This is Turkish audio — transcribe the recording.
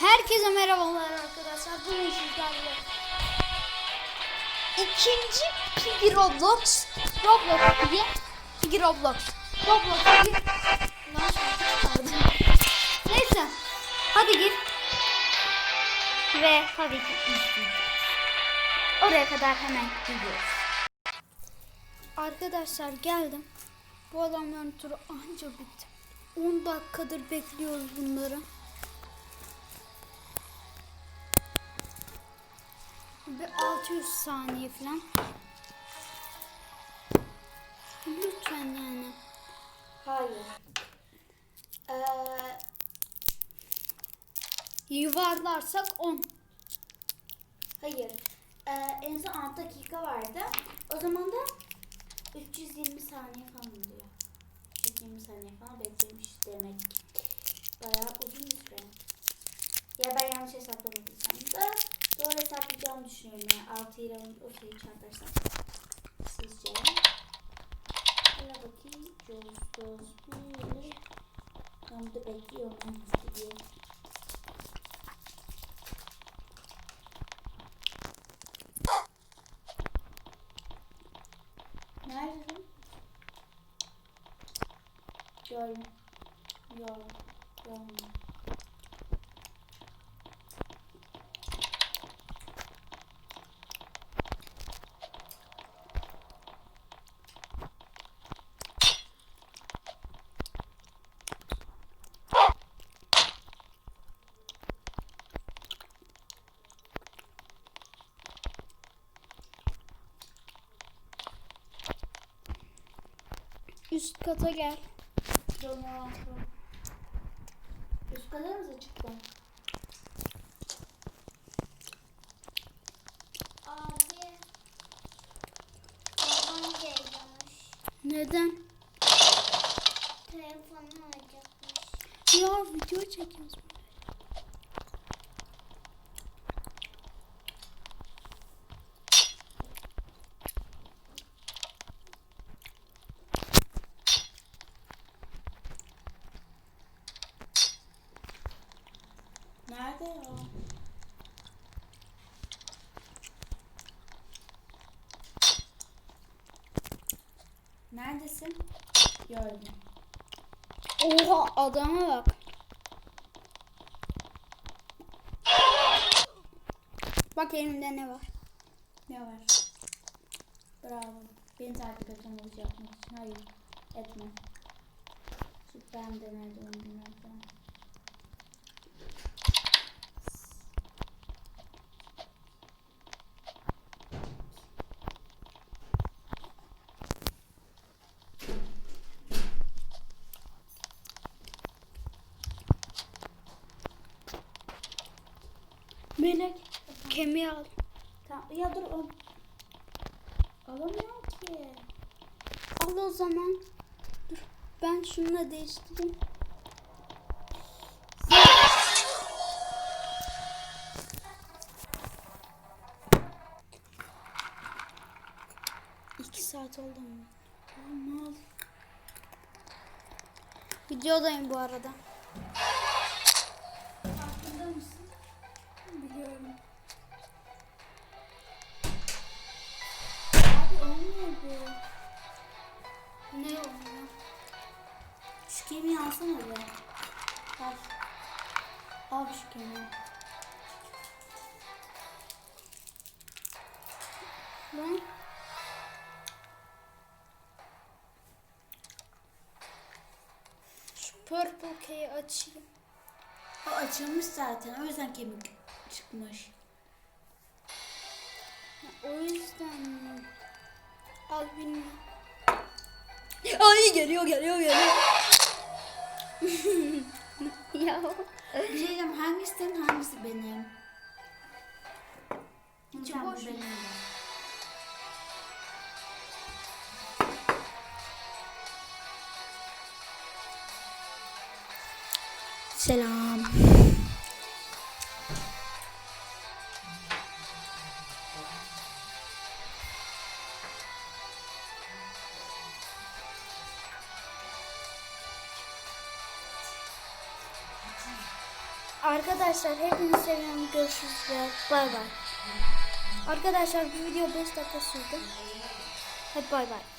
Herkese merhabalar arkadaşlar. Bugün sizlerle ikinci Piggy Roblox Roblox Piggy Piggy Roblox Roblox Piggy. Neyse hadi gir ve tabii ki izleyeceğiz. Oraya kadar hemen gidiyoruz. Arkadaşlar geldim. Bu adamların turu anca bitti. 10 dakikadır bekliyoruz bunları. Bir 600 saniye falan. Lütfen yani. Hayır. Ee, Yuvarlarsak 10. hayır. Ee, en son 6 dakika vardı. O zaman da 320 saniye falan diyor. 320 saniye falan beklemiş hesaplayacağımı düşünüyorum. Yani 6 ile o şeyi çarparsam. Sizce? Hala bakayım. Jos, jos, bir. Ben burada bekliyorum. Diye. Nerede? Gördüm. Yok. Üst kata gel. Tamam. Üst kadar mı çıktı? Abi babam gelmiş. Neden? Telefonu alacakmış. Ya video çekiyoruz. Nerede ya? Neredesin? Gördüm. Oha adama bak. Bak elimde ne var. Ne var? Bravo. Beni takip et onu şey yapmak için. Hayır. Etme. Ben de nerede onu Melek kemiği al. Tamam. Ya dur o. Alamıyorum ki. Al o zaman. Dur ben şununla değiştireyim. İki saat oldu mu? Mal. Videodayım bu arada. Biliyorum. Abi olmuyor bu. Ne olmuyor? Şu kemiği alsana be. Al. Al şu kemiği. Lan. Şu purple key'i açayım. O açılmış zaten. O yüzden kemik çıkmış. O yüzden mi? Al bilmiyorum. Ay geliyor geliyor geliyor. ya Bir şey diyeceğim. Hangisi senin hangisi benim? İçi Tamam, boş. benim selam. Arkadaşlar hepinizi seviyorum. Görüşürüz ve bay bay. Arkadaşlar bu video 5 dakika sürdü. Hadi bay bay.